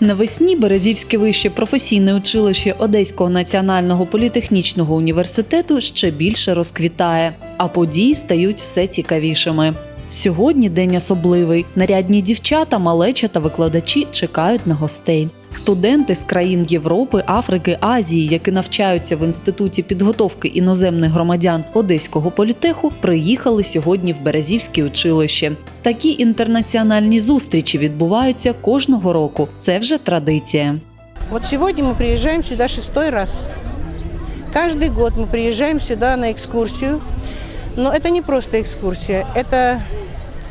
Навесні Березівське вище професійне училище Одеського національного політехнічного університету ще більше розквітає, а події стають все цікавішими. Сьогодні день особливий. Нарядні дівчата, малеча та викладачі чекають на гостей. Студенти з країн Європи, Африки, Азії, які навчаються в інституті підготовки іноземних громадян Одеського політеху, приїхали сьогодні в Березівське училище. Такі інтернаціональні зустрічі відбуваються кожного року. Це вже традиція. Вот сегодня мы приезжаем сюда шестой раз. Каждый год мы приезжаем сюда на экскурсию. Но это не просто экскурсия, это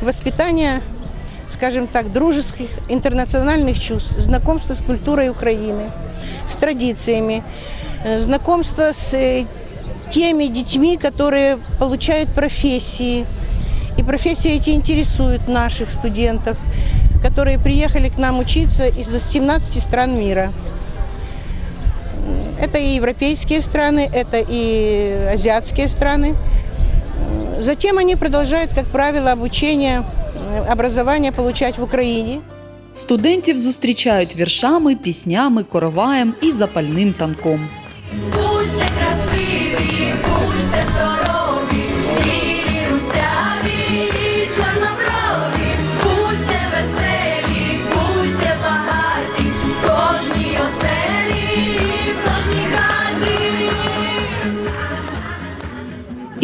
воспитание, скажем так, дружеских интернациональных чувств, знакомство с культурой Украины, с традициями, э, знакомство с э, теми детьми, которые получают профессии. И профессии эти интересуют наших студентов, которые приехали к нам учиться из 17 стран мира. Это и европейские страны, это и азиатские страны. Затем они продолжают, как правило, обучение, э, образование получать в Украине. Студентів зустрічають віршами, піснями, короваєм і запальним танком. Будьте красиві, будьте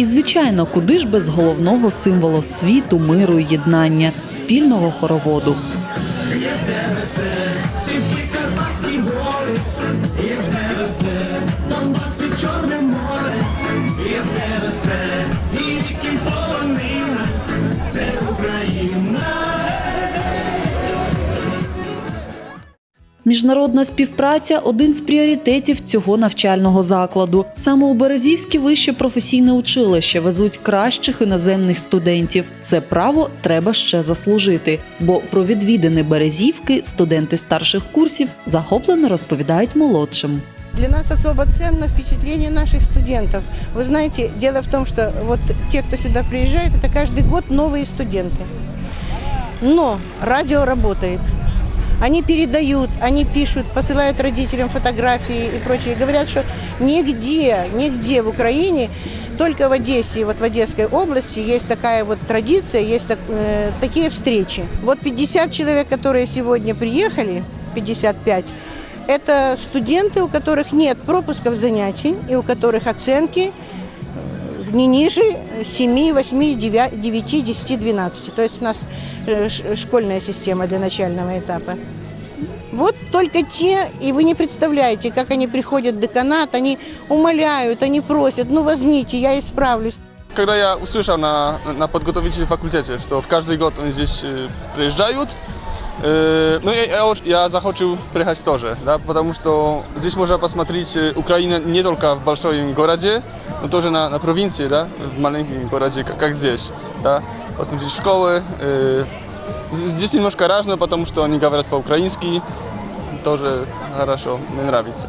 І звичайно, куди ж без головного символу світу, миру і єднання спільного хороводу. Міжнародна співпраця один з пріоритетів цього навчального закладу. Саме у Березівське вище професійне училище везуть кращих іноземних студентів. Це право треба ще заслужити. Бо про відвідини Березівки студенти старших курсів захоплено розповідають молодшим. Для нас особо ценно впечатление наших студентов. Вы знаете, дело в том, что вот те, кто сюда приезжает, это каждый год новые студенты. Но радио работает. Они передают, они пишут, посылают родителям фотографии и прочее. Говорят, что нигде, нигде в Украине, только в Одессе, вот в Одесской области есть такая вот традиция, есть так- э, такие встречи. Вот 50 человек, которые сегодня приехали, 55, это студенты, у которых нет пропусков занятий и у которых оценки не ниже 7, 8, 9, 9 10, 12. То есть у нас э, ш- школьная система для начального этапа. Вот только те, и вы не представляете, как они приходят в деканат, они умоляют, они просят, ну возьмите, я исправлюсь. Когда я услышал на, на подготовительном факультете, что в каждый год они здесь э, приезжают, э, ну, я, я, оч- я захочу приехать тоже, да, потому что здесь можно посмотреть э, Украину не только в большом городе, но тоже на, на провинции, да, в маленьком городе, как, как здесь, да, посмотреть школы. э, з- здесь немножко разное, потому что они говорят по-украински, тоже хорошо, мне нравится.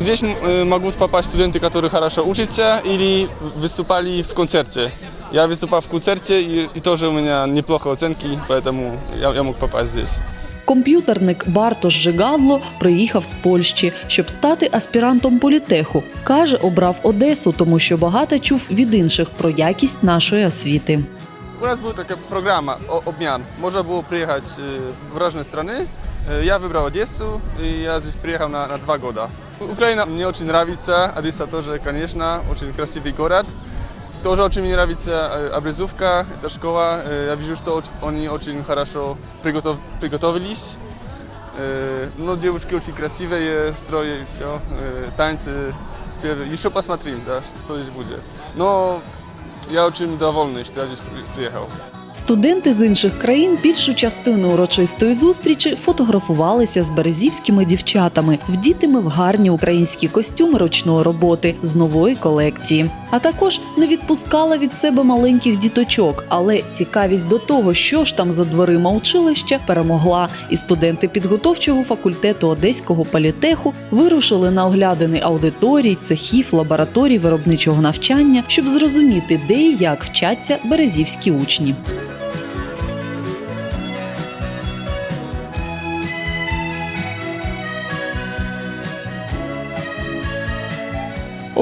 Здесь м, э, могут попасть студенты, которые хорошо учатся или выступали в концерте. Я выступал в концерте, и, и тоже у меня неплохо оценки, поэтому я, я мог попасть здесь. Комп'ютерник Бартош Жигадло приїхав з Польщі, щоб стати аспірантом політеху. Каже, обрав Одесу, тому що багато чув від інших про якість нашої освіти. У нас была такая программа о- обмен. Можно было приехать э, в разные страны. Э, Я выбрал Одессу, и я здесь приехал на, на два года. У- Украина мне очень нравится, Одесса тоже, конечно, очень красивый город. Тоже очень мне нравится э, образовка, эта школа. Э, Я вижу, что оч- они очень хорошо приготов- приготовились. Э, Ну, девушки очень красивые, строи и все, танцы, спевы. Еще посмотрим, да, что, что здесь будет. Но я очень довольный, что я здесь при- приехал. Студенти з інших країн більшу частину урочистої зустрічі фотографувалися з березівськими дівчатами, вдітими в гарні українські костюми ручної роботи з нової колекції. А також не відпускала від себе маленьких діточок, але цікавість до того, що ж там за дверима училища, перемогла. І студенти підготовчого факультету Одеського політеху вирушили на оглядини аудиторій, цехів, лабораторій виробничого навчання, щоб зрозуміти, де і як вчаться березівські учні.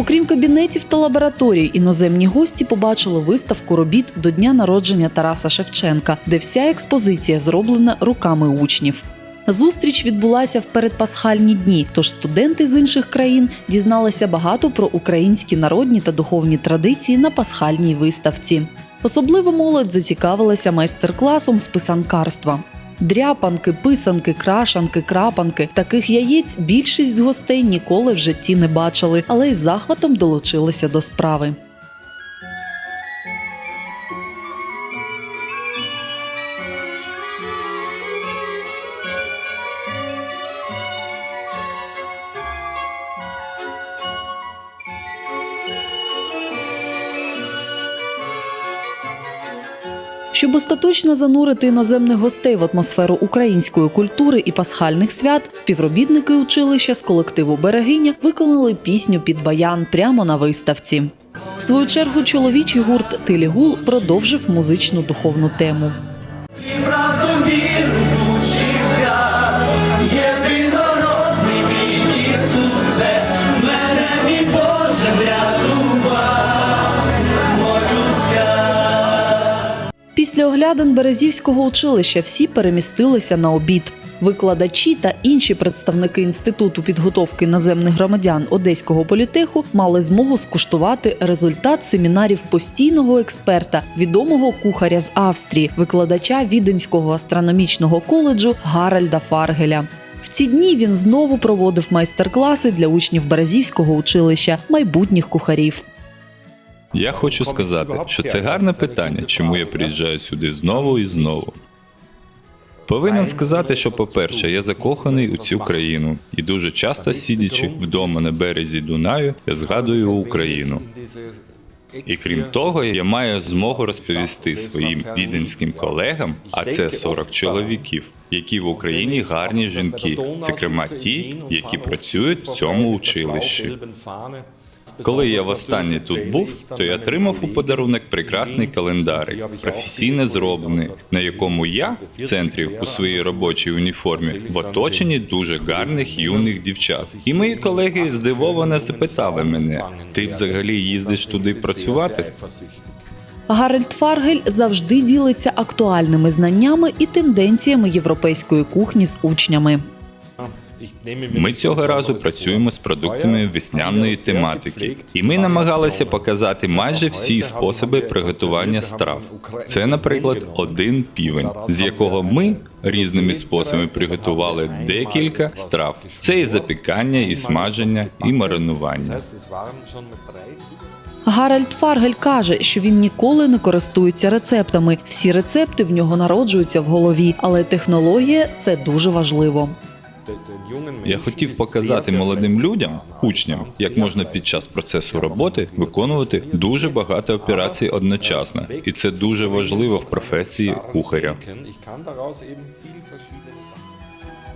Окрім кабінетів та лабораторій, іноземні гості побачили виставку робіт до дня народження Тараса Шевченка, де вся експозиція зроблена руками учнів. Зустріч відбулася в передпасхальні дні, тож студенти з інших країн дізналися багато про українські народні та духовні традиції на пасхальній виставці. Особливо молодь зацікавилася майстер-класом з писанкарства. Дряпанки, писанки, крашанки, крапанки таких яєць більшість з гостей ніколи в житті не бачили, але й захватом долучилися до справи. Щоб остаточно занурити іноземних гостей в атмосферу української культури і пасхальних свят, співробітники училища з колективу Берегиня виконали пісню під баян прямо на виставці. В свою чергу чоловічий гурт Тилігул продовжив музичну духовну тему. Після оглядин Березівського училища всі перемістилися на обід. Викладачі та інші представники інституту підготовки іноземних громадян Одеського політеху мали змогу скуштувати результат семінарів постійного експерта, відомого кухаря з Австрії, викладача Віденського астрономічного коледжу Гаральда Фаргеля. В ці дні він знову проводив майстер-класи для учнів Березівського училища, майбутніх кухарів. Я хочу сказати, що це гарне питання, чому я приїжджаю сюди знову і знову. Повинен сказати, що, по-перше, я закоханий у цю країну, і дуже часто сидячи вдома на березі Дунаю, я згадую Україну. І крім того, я маю змогу розповісти своїм віденським колегам, а це 40 чоловіків, які в Україні гарні жінки, зокрема ті, які працюють в цьому училищі. Коли я востаннє тут був, то я отримав у подарунок прекрасний календарик, професійно зроблений, на якому я в центрі у своїй робочій уніформі в оточенні дуже гарних юних дівчат. І мої колеги здивовано запитали мене: ти взагалі їздиш туди працювати? Гарольд Фаргель завжди ділиться актуальними знаннями і тенденціями європейської кухні з учнями. Ми цього разу працюємо з продуктами весняної тематики, і ми намагалися показати майже всі способи приготування страв. Це, наприклад, один півень, з якого ми різними способами приготували декілька страв. Це і запікання, і смаження, і маринування. Гарольд Фаргель каже, що він ніколи не користується рецептами. Всі рецепти в нього народжуються в голові, але технологія це дуже важливо. Я хотів показати молодим людям, учням, як можна під час процесу роботи виконувати дуже багато операцій одночасно, і це дуже важливо в професії кухаря.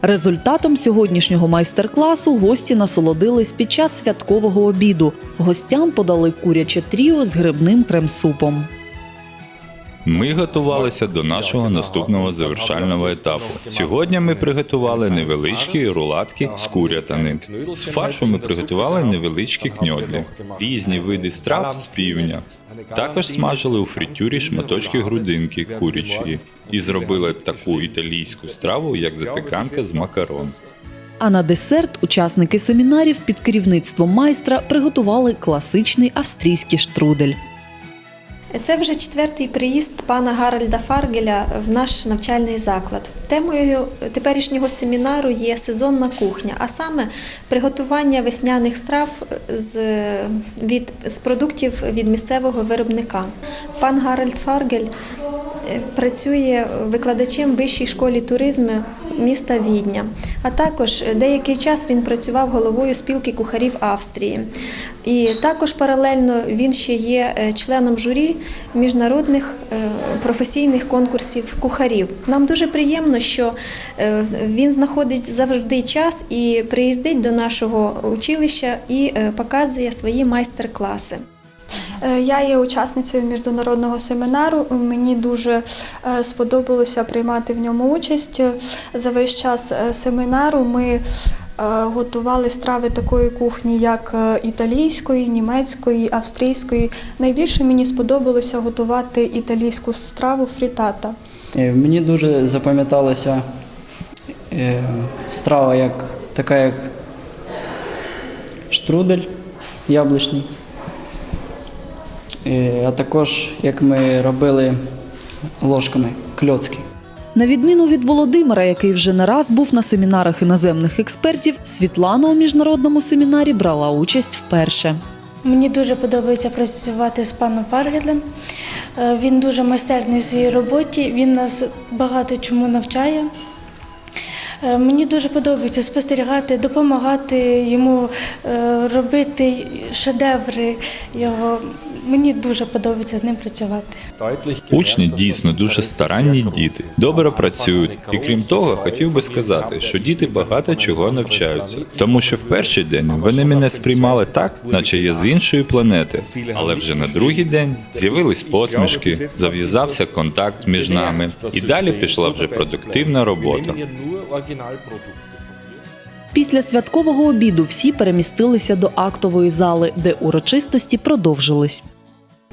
Результатом сьогоднішнього майстер-класу гості насолодились під час святкового обіду. Гостям подали куряче тріо з грибним крем-супом. Ми готувалися до нашого наступного завершального етапу. Сьогодні ми приготували невеличкі руладки з курятини. З фаршу ми приготували невеличкі кньодлі, різні види страв з півня. Також смажили у фритюрі шматочки грудинки курячої і зробили таку італійську страву, як запіканка з макарон. А на десерт учасники семінарів під керівництвом майстра приготували класичний австрійський штрудель. Це вже четвертий приїзд пана Гарольда Фаргеля в наш навчальний заклад. Темою теперішнього семінару є сезонна кухня, а саме приготування весняних страв з, від, з продуктів від місцевого виробника. Пан Гарольд Фаргель е, працює викладачем в вищій школі туризму міста Відня. А також деякий час він працював головою спілки кухарів Австрії. І також паралельно він ще є е, членом журі міжнародних е, професійних конкурсів кухарів. Нам дуже приємно, що е, він знаходить завжди час і приїздить до нашого училища і е, показує свої майстер-класи. Е, Я є учасницею міжнародного семінару. Мені дуже е, сподобалося приймати в ньому участь. За весь час е, семінару ми готували страви такої кухні, як італійської, німецької, австрійської. Найбільше мені сподобалося готувати італійську страву фрітата. Мені дуже запам'яталася страва як така, як штрудель яблучний. Е, А також як ми робили ложками кльоцки. На відміну від Володимира, який вже не раз був на семінарах іноземних експертів, Світлана у міжнародному семінарі брала участь вперше. Мені дуже подобається працювати з паном Фаргелем. Е, Він дуже майстерний в своїй роботі, він нас багато чому навчає. Е, Мені дуже подобається спостерігати, допомагати йому е, робити шедеври його. Мені дуже подобається з ним працювати. Учні дійсно дуже старанні діти, добре працюють. І крім того, хотів би сказати, що діти багато чого навчаються, тому що в перший день вони мене сприймали так, наче я з іншої планети. Але вже на другий день з'явились посмішки, зав'язався контакт між нами, і далі пішла вже продуктивна робота. Після святкового обіду всі перемістилися до актової зали, де урочистості продовжились.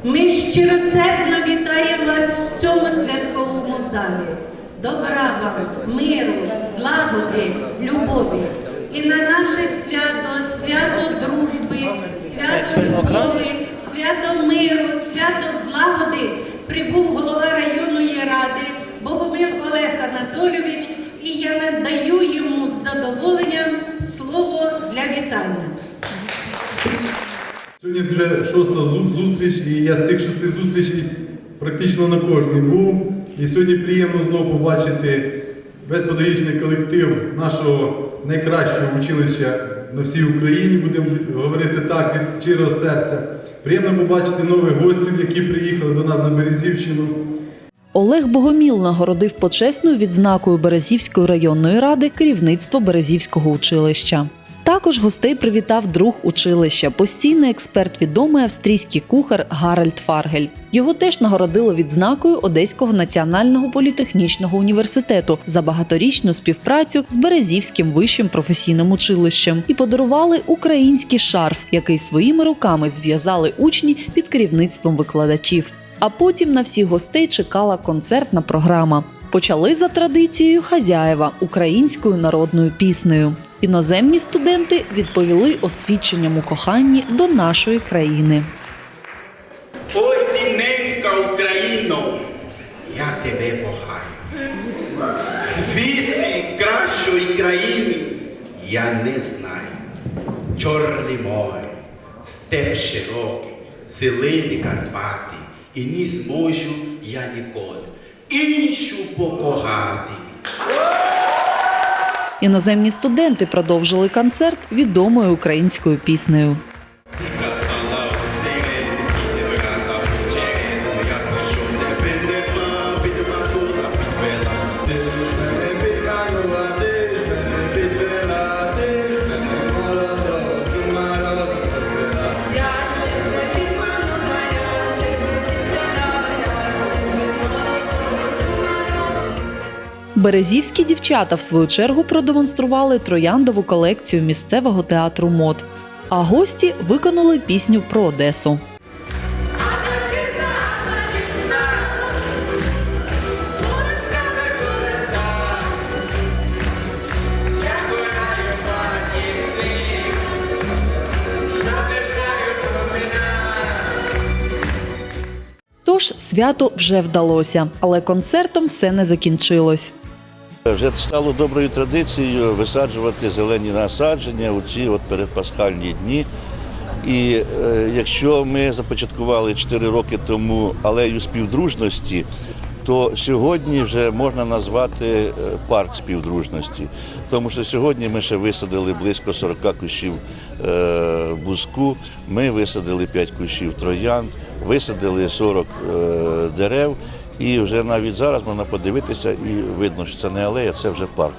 Ми щиросердно вітаємо вас в цьому святковому залі. Добра вам, миру, злагоди, любові. І на наше свято, свято дружби, свято любові, свято миру, свято злагоди прибув голова районної ради Богомил Олег Анатолійович, і я надаю йому з задоволенням слово для вітання. Сьогодні вже шоста зустріч, і я з цих шести зустрічей практично на кожній був. І сьогодні приємно знову побачити весь педагогічний колектив нашого найкращого училища на всій Україні, будемо говорити так від щирого серця. Приємно побачити нових гостів, які приїхали до нас на Березівщину. Олег Богоміл нагородив почесною відзнакою Березівської районної ради керівництво Березівського училища. Також гостей привітав друг училища, постійний експерт, відомий австрійський кухар Гаральд Фаргель. Його теж нагородили відзнакою Одеського національного політехнічного університету за багаторічну співпрацю з Березівським вищим професійним училищем і подарували український шарф, який своїми руками зв'язали учні під керівництвом викладачів. А потім на всіх гостей чекала концертна програма. Почали за традицією хазяєва українською народною піснею. Іноземні студенти відповіли освідченням у коханні до нашої країни. Ой, ти ненька Україно, я тебе кохаю. Світи кращої країни я не знаю. Чорне море, степ широкий, зелені Карпати, і не зможу я ніколи іншу покохати. Іноземні студенти продовжили концерт відомою українською піснею. Березівські дівчата, в свою чергу, продемонстрували трояндову колекцію місцевого театру мод. А гості виконали пісню про Одесу. Тож свято вже вдалося, але концертом все не закінчилось. Вже стало доброю традицією висаджувати зелені насадження у ці от передпасхальні дні. І е, якщо ми започаткували 4 роки тому алею співдружності, то сьогодні вже можна назвати е, парк співдружності. Тому що сьогодні ми ще висадили близько 40 кущів е, бузку, ми висадили 5 кущів троянд, висадили 40 е, дерев. І вже навіть зараз можна подивитися і видно, що це не алея, це вже парк.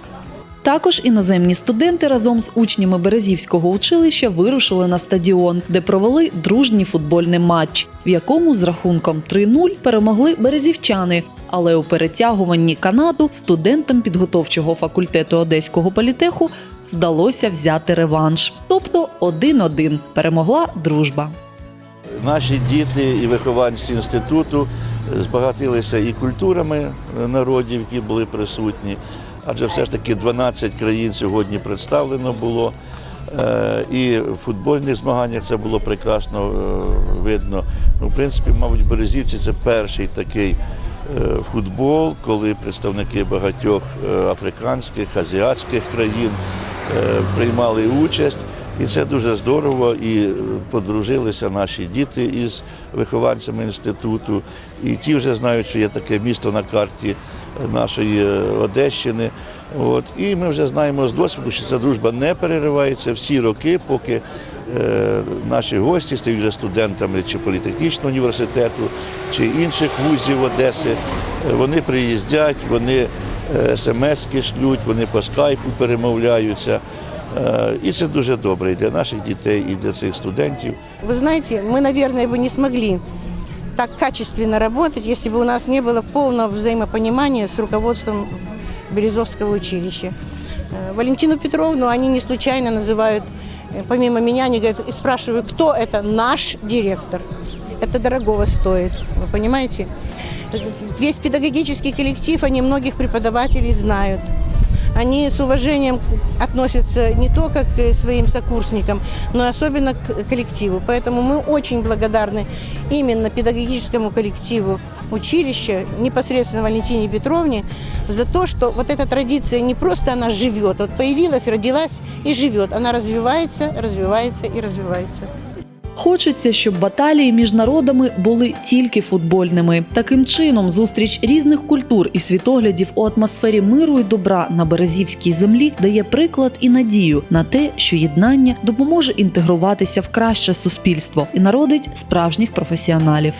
Також іноземні студенти разом з учнями Березівського училища вирушили на стадіон, де провели дружній футбольний матч, в якому з рахунком 3-0 перемогли березівчани. Але у перетягуванні Канаду студентам підготовчого факультету Одеського політеху вдалося взяти реванш. Тобто 1-1 перемогла дружба. Наші діти і вихованці інституту збагатилися і культурами народів, які були присутні, адже все ж таки 12 країн сьогодні представлено було. Е, І в футбольних змаганнях це було прекрасно е, видно. Ну, в принципі, мабуть, в Березівці це перший такий е, футбол, коли представники багатьох е, африканських, азіатських країн е, приймали участь. І це дуже здорово. І е, подружилися наші діти із вихованцями інституту. І ті вже знають, що є таке місто на карті нашої е, Одещини. От. І ми вже знаємо з досвіду, що ця дружба не переривається всі роки, поки е, наші гості стають вже студентами чи політехнічного університету, чи інших вузів Одеси. Е, Вони приїздять, вони е, смс-ки шлють, вони по скайпу перемовляються. Е, І це дуже добре і для наших дітей, і для цих студентів. Вы знаете, мы, наверное, бы не смогли так качественно работать, если бы у нас не было полного взаимопонимания с руководством Березовского училища. Э, Валентину Петровну они не случайно называют, э, помимо меня, они говорят, и спрашивают, кто это наш директор. Это дорогого стоит, вы понимаете? Э, Весь педагогический коллектив, они многих преподавателей знают. Они с уважением относятся не только к своим сокурсникам, но и особенно к коллективу. Поэтому мы очень благодарны именно педагогическому коллективу училища, непосредственно Валентине Петровне, за то, что вот эта традиция не просто она живет, вот появилась, родилась и живет, она развивается, развивается и развивается. Хочеться, щоб баталії між народами були тільки футбольними. Таким чином, зустріч різних культур і світоглядів у атмосфері миру і добра на березівській землі дає приклад і надію на те, що єднання допоможе інтегруватися в краще суспільство і народить справжніх професіоналів.